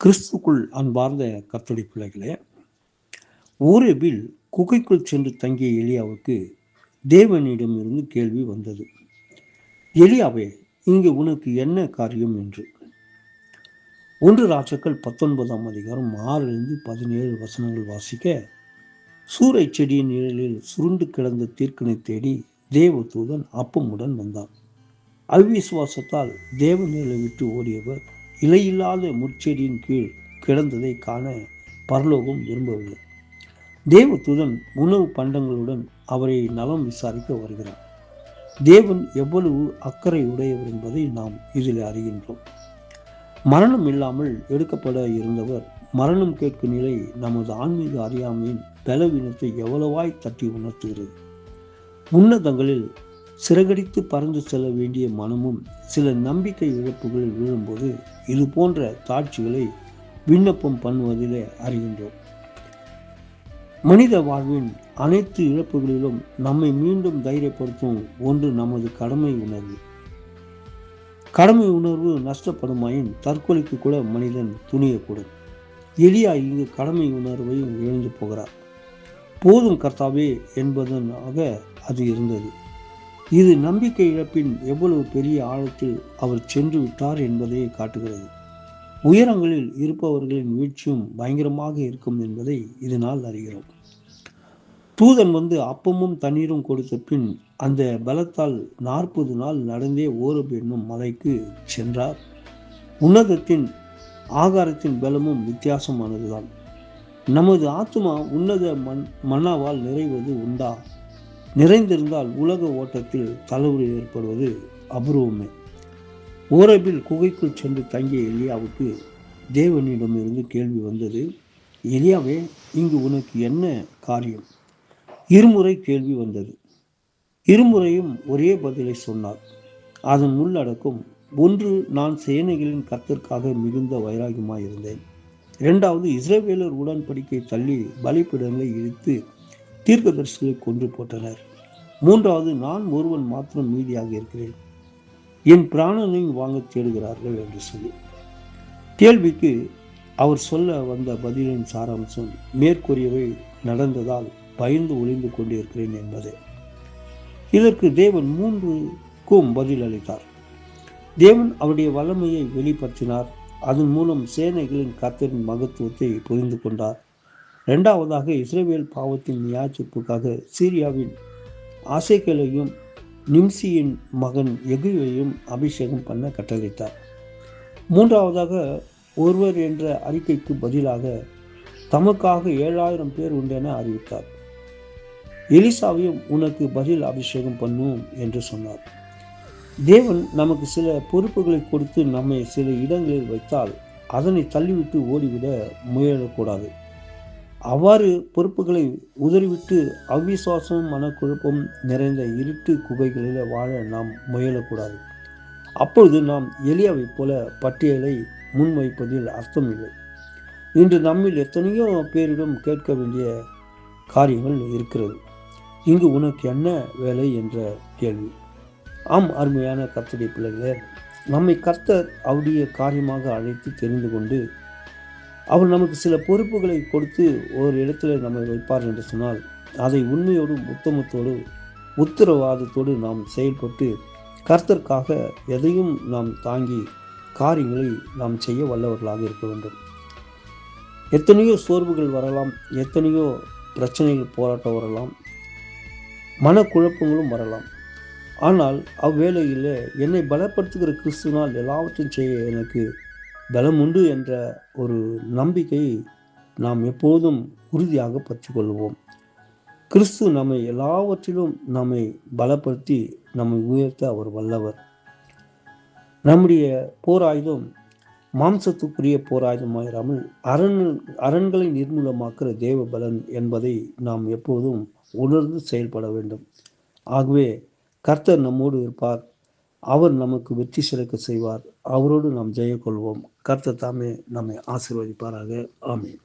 கிறிஸ்துக்குள் அன்பார்ந்த கத்தடி பிள்ளைகளே ஊரேபில் குகைக்குள் சென்று தங்கிய எலியாவுக்கு தேவனிடமிருந்து கேள்வி வந்தது. எலியாவே இங்கு உனக்கு என்ன காரியம் என்று? ஒன்று ராஜாக்கள் பத்தொன்பதாம் அதிகாரம் ஆறிலிருந்து பதினேழு வசனங்கள் வாசிக்க சூறை செடியின் நிழலில் சுருண்டு கிடந்த தீர்க்கனை தேடி தேவதூதன் அப்பமுடன் வந்தான். அவிசுவாசத்தால் தேவ விட்டு ஓடியவர் இலையில்லாத முற்செடியின் கீழ் கிடந்ததை காண பரலோகம் விரும்பவில்லை. தேவதூதன் உணவு பண்டங்களுடன் அவரை நலம் விசாரிக்க வருகிறார் தேவன் எவ்வளவு அக்கறை உடையவர் என்பதை நாம் இதில் அறிகின்றோம். மரணம் இல்லாமல் எடுக்கப்பட இருந்தவர் மரணம் கேட்கும் நிலை நமது ஆன்மீக அறியாமையின் பலவீனத்தை எவ்வளவாய் தட்டி உணர்த்துகிறது. உன்னதங்களில் சிறகடித்து பறந்து செல்ல வேண்டிய மனமும் சில நம்பிக்கை இழப்புகளில் விழும்போது இது போன்ற காட்சிகளை விண்ணப்பம் பண்ணுவதிலே அறிகின்றோம். மனித வாழ்வின் அனைத்து இழப்புகளிலும் நம்மை மீண்டும் தைரியப்படுத்தும் ஒன்று நமது கடமை உணர்வு. கடமை உணர்வு நஷ்டப்படுமாயின் தற்கொலைக்கு கூட மனிதன் துணியக்கூடும். எளியா இங்கு கடமை உணர்வையும் இழந்து போகிறார். போதும் கர்த்தாவே என்பதனாக அது இருந்தது. இது நம்பிக்கை இழப்பின் எவ்வளவு பெரிய ஆழத்தில் அவர் சென்று விட்டார் என்பதையே காட்டுகிறது. உயரங்களில் இருப்பவர்களின் வீழ்ச்சியும் பயங்கரமாக இருக்கும் என்பதை இதனால் அறிகிறோம். தூதன் வந்து அப்பமும் தண்ணீரும் கொடுத்த பின் அந்த பலத்தால் நாற்பது நாள் நடந்தே ஓரப் என்னும் மலைக்கு சென்றார். உன்னதத்தின் ஆகாரத்தின் பலமும் வித்தியாசமானதுதான். நமது ஆத்மா உன்னத மண் மன்னாவால் நிறைவது உண்டா? நிறைந்திருந்தால் உலக ஓட்டத்தில் தலைவலி ஏற்படுவது அபூர்வமே. ஓரபில் குகைக்குள் சென்று தங்கிய எலியாவுக்கு தேவனிடமிருந்து கேள்வி வந்தது எலியாவே இங்கு உனக்கு என்ன காரியம்? இருமுறை கேள்வி வந்தது. இருமுறையும் ஒரே பதிலை சொன்னார். அதன் உள்ளடக்கம் ஒன்று நான் சேனைகளின் கத்திற்காக மிகுந்த வைராகியமாயிருந்தேன். இரண்டாவது இஸ்ரேவேலர் உடன்படிக்கை தள்ளி பலிப்பிடங்களை இழுத்து தீர்க்கதரிசிகளை கொன்று போட்டனர் மூன்றாவது நான் ஒருவன் மாத்திரம் மீதியாக இருக்கிறேன். என் பிராணனையும் வாங்க தேடுகிறார்கள் என்று சொல்லி. கேள்விக்கு அவர் சொல்ல வந்த பதிலின் சாராம்சம் மேற்கூறியவை நடந்ததால் பயந்து ஒளிந்து கொண்டிருக்கிறேன் என்பதே. இதற்கு தேவன் மூன்றுக்கும் பதில் அளித்தார். தேவன் அவருடைய வல்லமையை வெளிப்படுத்தினார். அதன் மூலம் சேனைகளின் கத்தரின் மகத்துவத்தை புரிந்து கொண்டார். ரெண்டாவதாக இஸ்ரேவேல் பாவத்தின் நியாய்ச்சிப்புக்காக சீரியாவின் ஆசைகளையும் நிம்சியின் மகன் எகுவையும் அபிஷேகம் பண்ண கட்டளைத்தார் மூன்றாவதாக ஒருவர் என்ற அறிக்கைக்கு பதிலாக தமக்காக ஏழாயிரம் பேர் உண்டென அறிவித்தார். எலிசாவையும் உனக்கு பதில் அபிஷேகம் பண்ணும் என்று சொன்னார். தேவன் நமக்கு சில பொறுப்புகளை கொடுத்து நம்மை சில இடங்களில் வைத்தால் அதனை தள்ளிவிட்டு ஓடிவிட முயலக்கூடாது. அவ்வாறு பொறுப்புகளை உதறிவிட்டு அவிசுவாசம் மனக்குழப்பம் நிறைந்த இருட்டு குகைகளில் வாழ நாம் முயலக்கூடாது. அப்பொழுது நாம் எளியாவைப் போல பட்டியலை முன்வைப்பதில் அர்த்தமில்லை. இன்று நம்மில் எத்தனையோ பேரிடம் கேட்க வேண்டிய காரியங்கள் இருக்கிறது. இங்கு உனக்கு என்ன வேலை என்ற கேள்வி. ஆம் அருமையான கத்தடி பிள்ளைகளே நம்மை கர்த்தர் அவருடைய காரியமாக அழைத்து தெரிந்து கொண்டு அவர் நமக்கு சில பொறுப்புகளை கொடுத்து ஒரு இடத்துல நம்மை வைப்பார் என்று சொன்னால் அதை உண்மையோடும் உத்தமத்தோடு உத்தரவாதத்தோடு நாம் செயல்பட்டு கர்த்தர்க்காக எதையும் நாம் தாங்கி காரியங்களை நாம் செய்ய வல்லவர்களாக இருக்க வேண்டும். எத்தனையோ சோர்வுகள் வரலாம் எத்தனையோ பிரச்சனைகள் போராட்டம் வரலாம் மனக்குழப்பங்களும் வரலாம். ஆனால் அவ்வேளையில் என்னை பலப்படுத்துகிற கிறிஸ்துனால் எல்லாவற்றையும் செய்ய எனக்கு பலம் உண்டு என்ற ஒரு நம்பிக்கை நாம் எப்போதும் உறுதியாக பற்றிக்கொள்வோம். கிறிஸ்து நம்மை எல்லாவற்றிலும் நம்மை பலப்படுத்தி நம்மை உயர்த்த அவர் வல்லவர். நம்முடைய போராயுதம் மாம்சத்துக்குரிய போராயுதமாயிராமல் அரண் அரண்களை நிர்மூலமாக்குற தேவ பலன் என்பதை நாம் எப்போதும் உணர்ந்து செயல்பட வேண்டும். ஆகவே கர்த்தர் நம்மோடு இருப்பார். அவர் நமக்கு வெற்றி சிறக்க செய்வார். அவரோடு நாம் ஜெயக்கொள்வோம் கருத்தை தாமே நம்மை ஆசீர்வதிப்பாராக. ஆமீன்.